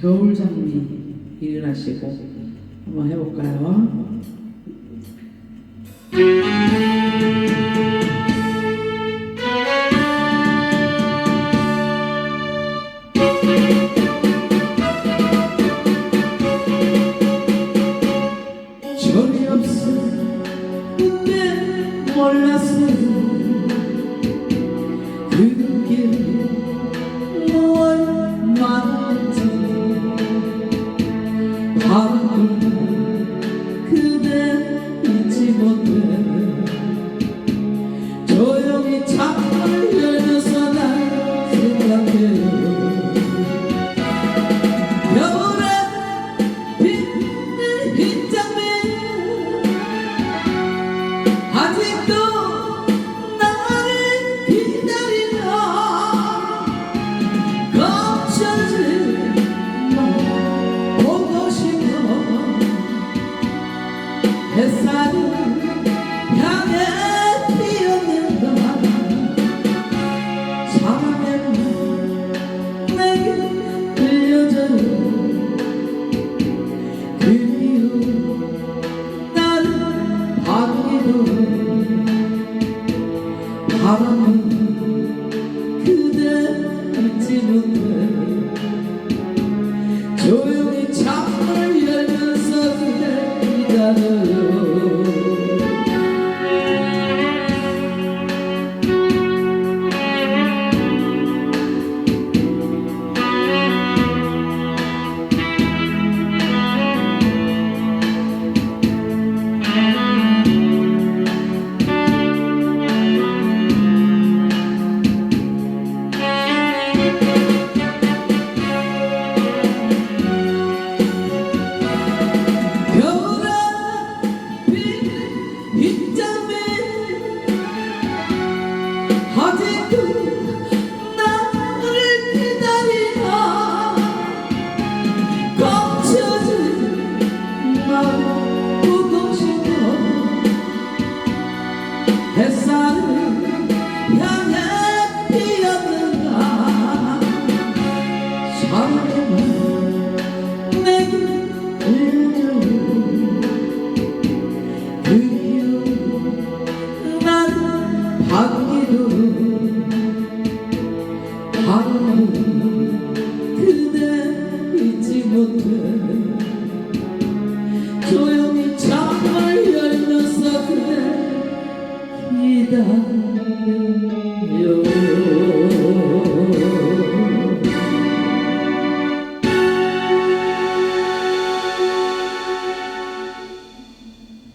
겨울장미 일어나시고 한번 해볼까요? 절이 없었는데 몰랐어요 아직도 그대 잊지 못해 조용히 창문을 열면서 그대 기다려 아, 안개도 바람도 그대 잊지 못해. 조용히 창을 열면서 그대 기다.